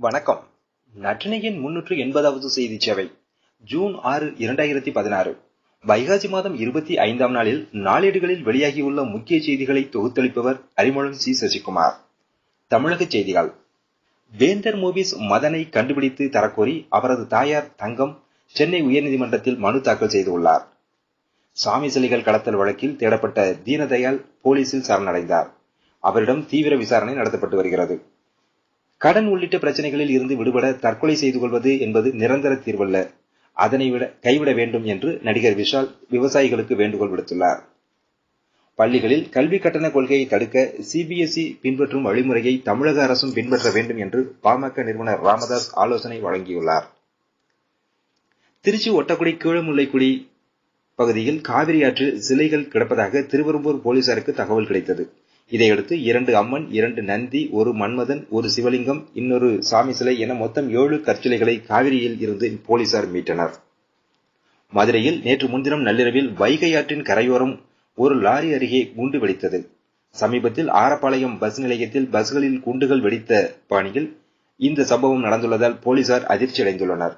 வணக்கம். நட்டினையின் முன்னூற்று எண்பதாவது செய்தி சேவை ஜூன் ஆறு இரண்டாயிரத்தி பதினாறு. வைகாசி மாதம் இருபத்தி ஐந்தாம் நாளில் நாளேடுகளில் வெளியாகியுள்ள முக்கிய செய்திகளை தொகுத்தளிப்பவர் அறிமுகம் சி. சசிகுமார். தமிழக செய்திகள். வேந்தர் மூவிஸ் மதனை கண்டுபிடித்து தரக்கோரி அவரது தாயார் தங்கம் சென்னை உயர்நீதிமன்றத்தில் மனு தாக்கல் செய்துள்ளார். சாமி சிலைகள் கடத்தல் வழக்கில் தேடப்பட்ட தீனதயாள் போலீசில் சரணடைந்தார். அவரிடம் தீவிர விசாரணை நடத்தப்பட்டு வருகிறது. கடன் உள்ளிட்ட பிரச்சனைகளில் இருந்து விடுபட தற்கொலை செய்து கொள்வது என்பது நிரந்தர தீர்வல்ல. அதனை விட கைவிட வேண்டும் என்று நடிகர் விஷால் விவசாயிகளுக்கு வேண்டுகோள் விடுத்துள்ளார். பள்ளிகளில் கல்வி கட்டண கொள்கையை தடுக்க சிபிஎஸ்இ பின்பற்றும் வழிமுறையை தமிழக அரசும் பின்பற்ற வேண்டும் என்று பாமக நிறுவனர் ராமதாஸ் ஆலோசனை வழங்கியுள்ளார். திருச்சி ஒட்டக்குடி கீழமுல்லைக்குடி பகுதியில் காவிரி ஆற்றில் சிலைகள் கிடப்பதாக திருவெரும்பூர் போலீசாருக்கு தகவல் கிடைத்தது. இதையடுத்து இரண்டு அம்மன் இரண்டு நந்தி ஒரு மன்மதன் ஒரு சிவலிங்கம் இன்னொரு சாமி சிலை என மொத்தம் ஏழு கற்சிலைகளை காவிரியில் இருந்து போலீசார் மீட்டனர். மதுரையில் நேற்று முன்தினம் நள்ளிரவில் வைகை ஆற்றின் கரையோரம் ஒரு லாரி அருகே குண்டு வெடித்தது. சமீபத்தில் ஆரப்பாளையம் பஸ் நிலையத்தில் பஸ்களில் குண்டுகள் வெடித்த பாணியில் இந்த சம்பவம் நடந்துள்ளதால் போலீசார் அதிர்ச்சி அடைந்துள்ளனர்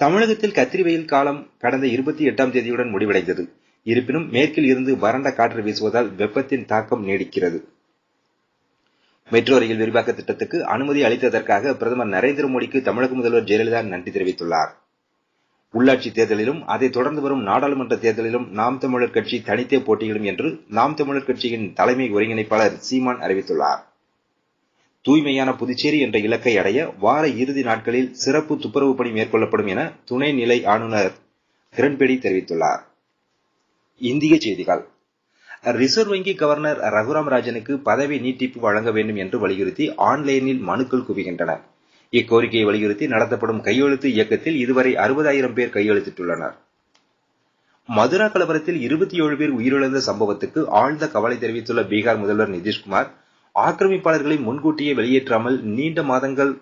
தமிழகத்தில் கத்திரி வெயில் காலம் கடந்த இருபத்தி எட்டாம் தேதியுடன் முடிவடைந்தது. இருப்பினும் மேற்கில் இருந்து வறண்ட காற்று வீசுவதால் வெப்பத்தின் தாக்கம் நீடிக்கிறது. மெட்ரோ ரயில் விரிவாக்க திட்டத்துக்கு அனுமதி அளித்ததற்காக பிரதமர் நரேந்திர மோடிக்கு தமிழக முதல்வர் ஜெயலலிதா நன்றி தெரிவித்துள்ளார். உள்ளாட்சி தேர்தலிலும் அதைத் தொடர்ந்து வரும் நாடாளுமன்ற தேர்தலிலும் நாம் தமிழர் கட்சி தனித்தே போட்டியிடும் என்று நாம் தமிழர் கட்சியின் தலைமை ஒருங்கிணைப்பாளர் சீமான் அறிவித்துள்ளார். தூய்மையான புதுச்சேரி என்ற இலக்கை அடைய வார இறுதி நாட்களில் சிறப்பு துப்புரவு பணி மேற்கொள்ளப்படும் என துணைநிலை ஆளுநர் கிரண்பேடி தெரிவித்துள்ளார். இந்திய செய்திகள். ரிசர்வ் வங்கி கவர்னர் ரகுராம் ராஜனுக்கு பதவி நீட்டிப்பு வழங்க வேண்டும் என்று வலியுறுத்தி ஆன்லைனில் மனுக்கள் குவிகின்றன. இக்கோரிக்கையை வலியுறுத்தி நடத்தப்படும் கையெழுத்து இயக்கத்தில் இதுவரை அறுபதாயிரம் பேர் கையெழுத்திட்டுள்ளனர். மதுரா கலவரத்தில் இருபத்தி ஏழு பேர் உயிரிழந்த சம்பவத்துக்கு ஆழ்ந்த கவலை தெரிவித்துள்ள பீகார் முதல்வர் நிதிஷ்குமார் ஆக்கிரமிப்பாளர்களை முன்கூட்டியே வெளியேற்றாமல் நீண்ட மாதங்கள்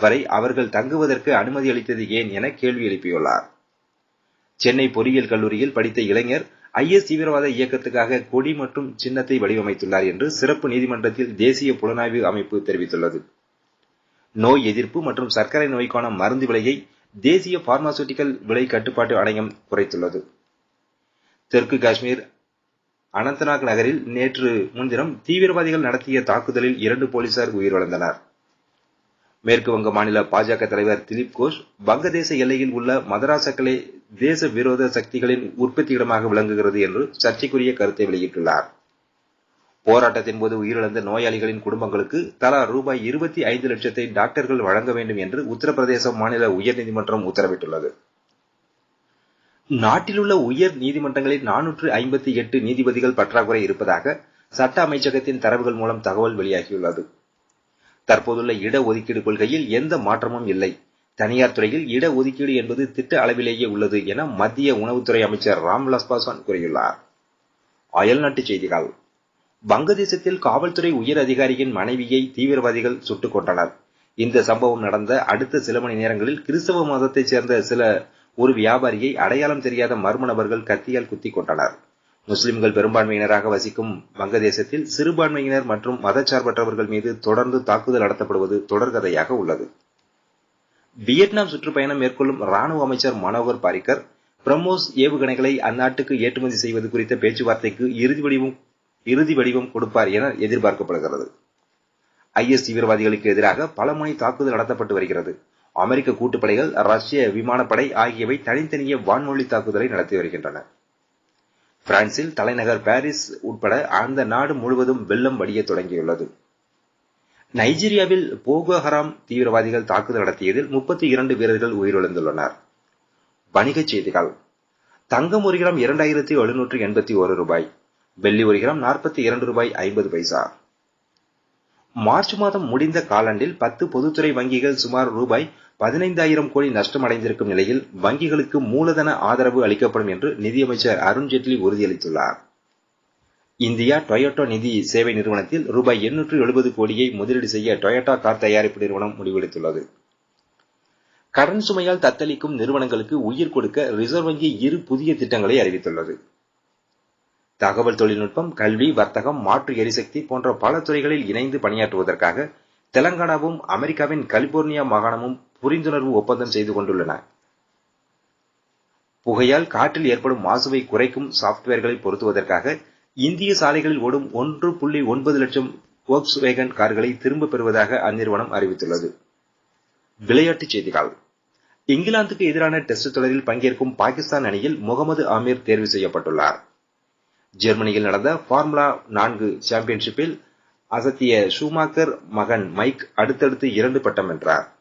வரை அவர்கள் தங்குவதற்கு அனுமதி அளித்தது ஏன் என கேள்வி எழுப்பியுள்ளார். சென்னை பொறியியல் கல்லூரியில் படித்த இளைஞர் ஐஎஸ் தீவிரவாத இயக்கத்துக்காக கொடி மற்றும் சின்னத்தை வடிவமைத்துள்ளார் என்று சிறப்பு நீதிமன்றத்தில் தேசிய புலனாய்வு அமைப்பு தெரிவித்துள்ளது. நோய் எதிர்ப்பு மற்றும் சர்க்கரை நோய்க்கான மருந்து விலையை தேசிய பார்மாசூட்டிக்கல் விலை கட்டுப்பாட்டு ஆணையம் குறைத்துள்ளது. தெற்கு காஷ்மீர் அனந்தநாக் நகரில் நேற்று முன்தினம் தீவிரவாதிகள் நடத்திய தாக்குதலில் இரண்டு போலீசார் உயிரிழந்தனர். மேற்கு வங்க மாநில பாஜக தலைவர் திலீப் கோஷ் வங்கதேச எல்லையில் உள்ள மதராசக்களே தேச விரோத சக்திகளின் உற்பத்தியிடமாக விளங்குகிறது என்று சர்ச்சைக்குரிய கருத்தை வெளியிட்டுள்ளார். போராட்டத்தின் போது உயிரிழந்த நோயாளிகளின் குடும்பங்களுக்கு தலா ரூபாய் இருபத்தி ஐந்து லட்சத்தை டாக்டர்கள் வழங்க வேண்டும் என்று உத்தரப்பிரதேச மாநில உயர்நீதிமன்றம் உத்தரவிட்டுள்ளது. நாட்டிலுள்ள உயர் நீதிமன்றங்களில் நானூற்று ஐம்பத்தி எட்டு நீதிபதிகள் பற்றாக்குறை இருப்பதாக சட்ட அமைச்சகத்தின் தரவுகள் மூலம் தகவல் வெளியாகியுள்ளது. தற்போதுள்ள இட ஒதுக்கீடு கொள்கையில் எந்த மாற்றமும் இல்லை. தனியார் துறையில் இட ஒதுக்கீடு என்பது திட்ட அளவிலேயே உள்ளது என மத்திய உணவுத்துறை அமைச்சர் ராம்விலாஸ் பாஸ்வான் கூறியுள்ளார். அயல்நாட்டு செய்திகள். வங்கதேசத்தில் காவல்துறை உயர் அதிகாரியின் மனைவியை தீவிரவாதிகள் சுட்டுக் கொண்டனர் இந்த சம்பவம் நடந்த அடுத்த சில மணி நேரங்களில் கிறிஸ்தவ மதத்தைச் சேர்ந்த சில ஒரு வியாபாரியை அடையாளம் தெரியாத மர்ம நபர்கள் கத்தியால் குத்திக் கொண்டனர் முஸ்லிம்கள் பெரும்பான்மையினராக வசிக்கும் வங்கதேசத்தில் சிறுபான்மையினர் மற்றும் மதச்சார்பற்றவர்கள் மீது தொடர்ந்து தாக்குதல் நடத்தப்படுவது தொடர்கதையாக உள்ளது. வியட்நாம் சுற்றுப்பயணம் மேற்கொள்ளும் ராணுவ அமைச்சர் மனோகர் பாரிக்கர் பிரம்மோஸ் ஏவுகணைகளை அந்நாட்டுக்கு ஏற்றுமதி செய்வது குறித்த பேச்சுவார்த்தைக்கு இறுதி வடிவம் இறுதி வடிவம் கொடுப்பார் என எதிர்பார்க்கப்படுகிறது. ஐஎஸ் தீவிரவாதிகளுக்கு எதிராக பல முனை தாக்குதல் நடத்தப்பட்டு வருகிறது. அமெரிக்க கூட்டுப்படைகள் ரஷ்ய விமானப்படை ஆகியவை தனித்தனியே வான்மொழி தாக்குதலை நடத்தி வருகின்றன. பிரான்சில் தலைநகர் பாரிஸ் உட்பட அந்த நாடு முழுவதும் வெள்ளம் வடிய தொடங்கியுள்ளது. நைஜீரியாவில் போகோ ஹராம் தீவிரவாதிகள் தாக்குதல் நடத்தியதில் முப்பத்தி இரண்டு வீரர்கள் உயிரிழந்துள்ளனர். வணிகச் செய்திகள். தங்கம் ஒரு கிராம் இரண்டாயிரத்தி எழுநூற்று எண்பத்தி ஒரு ரூபாய். வெள்ளி ஒரு கிராம் நாற்பத்தி இரண்டு ரூபாய் ஐம்பது பைசா. மார்ச் மாதம் முடிந்த காலாண்டில் பத்து பொதுத்துறை வங்கிகள் சுமார் ரூபாய் பதினைந்தாயிரம் கோடி நஷ்டமடைந்திருக்கும் நிலையில் வங்கிகளுக்கு மூலதன ஆதரவு அளிக்கப்படும் என்று நிதியமைச்சர் அருண்ஜேட்லி உறுதியளித்துள்ளார். இந்தியா டொயோட்டோ நிதி சேவை நிறுவனத்தில் ரூபாய் எண்ணூற்று எழுபது கோடியை முதலீடு செய்ய டொயோட்டா கார் தயாரிப்பு நிறுவனம் முடிவெடுத்துள்ளது. கடன் சுமையால் தத்தளிக்கும் நிறுவனங்களுக்கு உயிர் கொடுக்க ரிசர்வ் வங்கி இரு புதிய திட்டங்களை அறிவித்துள்ளது. தகவல் தொழில்நுட்பம் கல்வி வர்த்தகம் மாற்று எரிசக்தி போன்ற பல துறைகளில் இணைந்து பணியாற்றுவதற்காக தெலங்கானாவும் அமெரிக்காவின் கலிபோர்னியா மாகாணமும் புரிந்துணர்வு ஒப்பந்தம் செய்து கொண்டுள்ளன. புகையால் காற்றில் ஏற்படும் மாசுவை குறைக்கும் சாப்ட்வேர்களை பொருத்துவதற்காக இந்திய சாலைகளில் ஓடும் ஒன்று புள்ளி ஒன்பது லட்சம் ஒர்க்ஸ் வேகன் கார்களை திரும்பப் பெறுவதாக அந்நிறுவனம் அறிவித்துள்ளது. விளையாட்டுச் செய்திகள். இங்கிலாந்துக்கு எதிரான டெஸ்ட் தொடரில் பங்கேற்கும் பாகிஸ்தான் அணியில் முகமது ஆமீர் தேர்வு செய்யப்பட்டுள்ளார். ஜெர்மனியில் நடந்த ஃபார்முலா நான்கு சாம்பியன்ஷிப்பில் அசத்திய ஷூமாக்கர் மகன் மைக் அடுத்தடுத்து இரண்டு பட்டம் வென்றார்.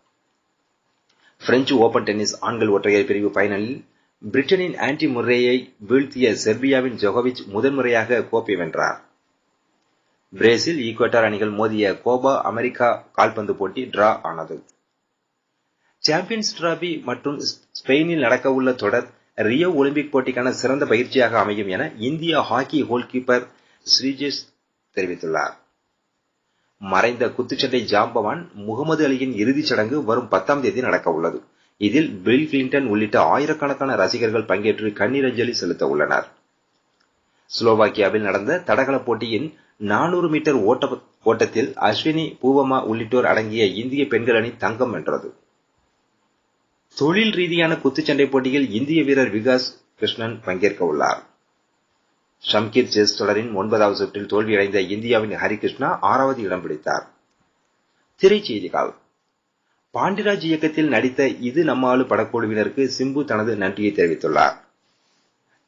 பிரெஞ்சு ஓபன் டென்னிஸ் ஆண்கள் ஒற்றையர் பிரிவு பைனலில் பிரிட்டனின் ஆன்டி முர்ரேயை வீழ்த்திய செர்பியாவின் ஜொகோவிச் முதன்முறையாக கோப்பை வென்றார். பிரேசில் ஈக்வட்டார் அணிகள் மோதிய கோபா அமெரிக்கா கால்பந்து போட்டி டிரா ஆனது. சாம்பியன்ஸ் டிராபி மற்றும் ஸ்பெயினில் நடக்கவுள்ள தொடர் ரியோ ஒலிம்பிக் போட்டிக்கான சிறந்த பயிற்சியாக அமையும் என இந்திய ஹாக்கி கோல்கீப்பர் ஸ்ரீஜேஷ் தெரிவித்துள்ளார். மறைந்த குத்துச்சண்டை ஜாம்பவான் முகமது அலியின் இறுதிச் சடங்கு வரும் பத்தாம் தேதி நடக்க உள்ளது இதில் பில் கிளின்டன் உள்ளிட்ட ஆயிரக்கணக்கான ரசிகர்கள் பங்கேற்று கண்ணீரஞ்சலி செலுத்த உள்ளனர். ஸ்லோவாக்கியாவில் நடந்த தடகள போட்டியின் நானூறு மீட்டர் ஓட்ட ஓட்டத்தில் அஸ்வினி பூவமா உள்ளிட்டோர் அடங்கிய இந்திய பெண்கள் அணி தங்கம் வென்றது. தொழில் ரீதியான குத்துச்சண்டை போட்டியில் இந்திய வீரர் விகாஸ் கிருஷ்ணன் பங்கேற்க உள்ளார். ஷம்கீர் செஸ் தொடரின் ஒன்பதாவது சுற்றில் தோல்வியடைந்த இந்தியாவின் ஹரிகிருஷ்ணா ஆறாவது இடம் பிடித்தார். திரைச்செய்திகள் பாண்டிராஜ் இயக்கத்தில் நடித்த இது நம்மாளு படக்குழுவினருக்கு சிம்பு தனது நன்றியை தெரிவித்துள்ளார்.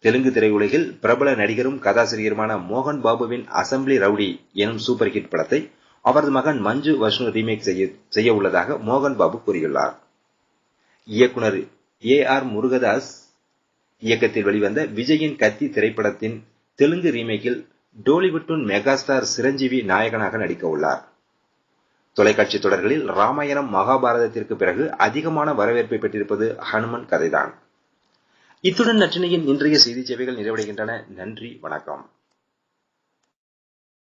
தெலுங்கு திரையுலகில் பிரபல நடிகரும் கதாசிரியருமான மோகன் பாபுவின் அசம்பிளி ரவுடி எனும் சூப்பர் ஹிட் படத்தை அவரது மகன் மஞ்சு வஷ்ணு ரீமேக் செய்ய உள்ளதாக மோகன் பாபு கூறியுள்ளார். இயக்குனர் ஏ ஆர் முருகதாஸ் இயக்கத்தில் வெளிவந்த விஜயின் கத்தி திரைப்படத்தின் தெலுங்கு ரீமேக்கில் டோலிவுட்டின் மெகாஸ்டார் சிரஞ்சீவி நாயகனாக நடிக்க உள்ளார் தொலைக்காட்சி தொடர்களில் ராமாயணம் மகாபாரதத்திற்கு பிறகு அதிகமான வரவேற்பை பெற்றிருப்பது ஹனுமன் கதைதான். இத்துடன் நற்றினையின் இன்றைய செய்தி சேவைகள் நிறைவடைகின்றன. நன்றி வணக்கம்.